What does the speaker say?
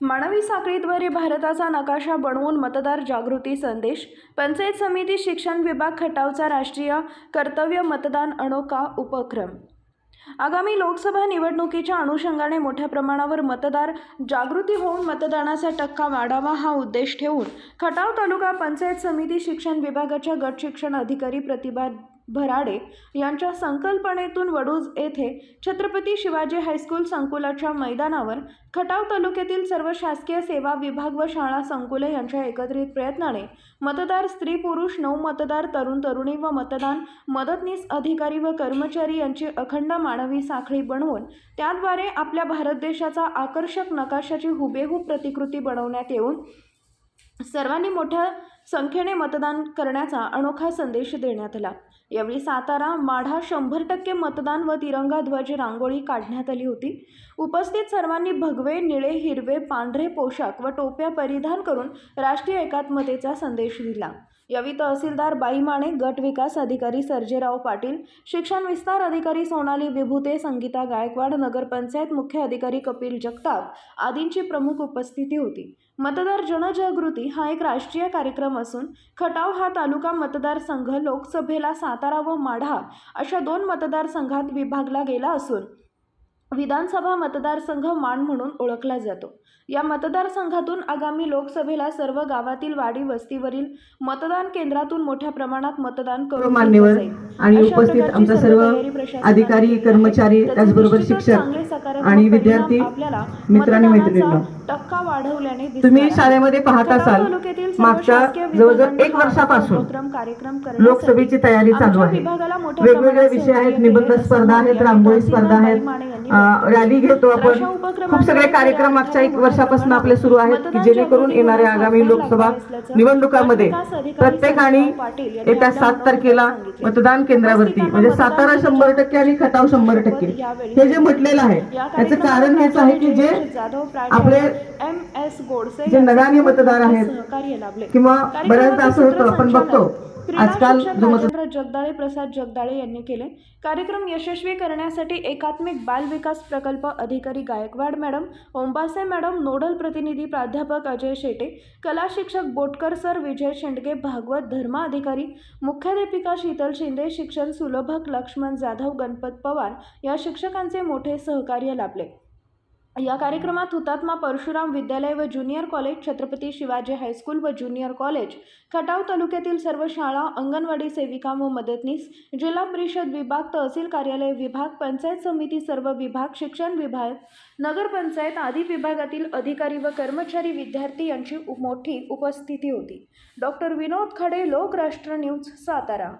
मानवी साखळीद्वारे भारताचा नकाशा बनवून मतदार जागृती संदेश पंचायत समिती शिक्षण विभाग खटावचा राष्ट्रीय कर्तव्य मतदान अनोखा उपक्रम. आगामी लोकसभा निवडणुकीच्या अनुषंगाने मोठ्या प्रमाणावर मतदार जागृती होऊन मतदानाचा टक्का वाढावा हा उद्देश ठेवून खटाव तालुका पंचायत समिती शिक्षण विभागाच्या गट शिक्षण अधिकारी प्रतिभा भराडे यांच्या संकल्पनेतून वडूज येथे छत्रपती शिवाजी हायस्कूल संकुलाच्या मैदानावर खटाव तालुक्यातील सर्व शासकीय सेवा विभाग व शाळा संकुले यांच्या एकत्रित प्रयत्नाने मतदार स्त्री पुरुष नऊ मतदार तरुण तरुणी व मतदान मदतनीस अधिकारी व कर्मचारी यांची अखंड मानवी साखळी बनवून त्याद्वारे आपल्या भारत देशाचा आकर्षक नकाशाची हुबेहूब प्रतिकृती बनवण्यात येऊन सर्वांनी मोठ्या संख्येने मतदान करण्याचा अनोखा संदेश देण्यात आला. यावेळी सातारा माढा शंभर टक्के मतदान व तिरंगा ध्वज रांगोळी काढण्यात आली होती. उपस्थित सर्वांनी भगवे निळे हिरवे पांढरे पोशाख व टोप्या परिधान करून राष्ट्रीय एकात्मतेचा संदेश दिला. यावेळी तहसीलदार बाई माने गट विकास अधिकारी सर्जेराव पाटील शिक्षण विस्तार अधिकारी सोनाली विभूते संगीता गायकवाड नगरपंचायत मुख्य अधिकारी कपिल जगताप आदींची प्रमुख उपस्थिती होती. मतदार जनजागृती हा एक राष्ट्रीय कार्यक्रम असून खटाव हा तालुका मतदारसंघ लोकसभेला सातारा व माढा अशा दोन मतदारसंघात विभागला गेला असून विधानसभा मतदारसंघ मान म्हणून ओळखला जातो या मतदारसंघातून आगामी लोकसभेला सर्व गावातील वाडी वस्तीवरील मतदान केंद्रातून मोठ्या प्रमाणात मतदान करून मान्यवर. आणि उपस्थित आमचा सर्व अधिकारी. कर्मचारी, त्याचे त्याचबरोबर शिक्षक आणि विद्यार्थी, आपल्याला मित्र आणि मतदानाचा मैत्रिणींनो. टक्का वाढवल्याने तुम्ही. शाळेमध्ये पाहत असाल मागच्या जवळजवळ एक वर्षापासून लोकसभेची तयारी चालू आहे वेगवेगळे विषय आहेत निबंध स्पर्धा आहेत रांगोळी स्पर्धा आहेत रॅली घेतो आपण. खूप सगळे कार्यक्रम मागच्या एक वर्षापासून आपले सुरू आहेत की जेणेकरून येणाऱ्या आगामी लोकसभा निवडणुकांमध्ये प्रत्येकाने येत्या सात तारखेला मतदान केंद्रावरती म्हणजे सातारा शंभर टक्के आणि खटाव शंभर टक्के हे जे म्हटलेलं आहे त्याचं कारण हेच आहे की जे आपले एम एस गोडसे जे नगाने मतदार आहेत किंवा बऱ्याचदा असं होतं आपण बघतो आजकाल जगदाळे प्रसाद जगदाळे यांनी केले. कार्यक्रम यशस्वी करण्यासाठी एकात्मिक बाल विकास प्रकल्प अधिकारी Gaikwad madam Ombase madam nodal प्रतिनिधी प्राध्यापक अजय शेटे कला शिक्षक बोटकर सर विजय शेंडगे भागवत धर्म अधिकारी मुख्याध्यापिका शीतल शिंदे शिक्षण सुलभक लक्ष्मण जाधव गणपत पवार या शिक्षकांचे मोठे सहकार्य लाभले. या कार्यक्रमात हुतात्मा परशुराम विद्यालय व junior college Chhatrapati Shivaji high school व ज्युनियर कॉलेज खटाव तालुक्यातील सर्व शाळा अंगणवाडी सेविका व मदतनीस जिल्हा परिषद विभाग तहसील कार्यालय विभाग पंचायत समिती सर्व विभाग शिक्षण विभाग नगरपंचायत आदी विभागातील अधिकारी व कर्मचारी विद्यार्थी यांची मोठी उपस्थिती होती. डॉक्टर विनोद खडे लोकराष्ट्र न्यूज सातारा.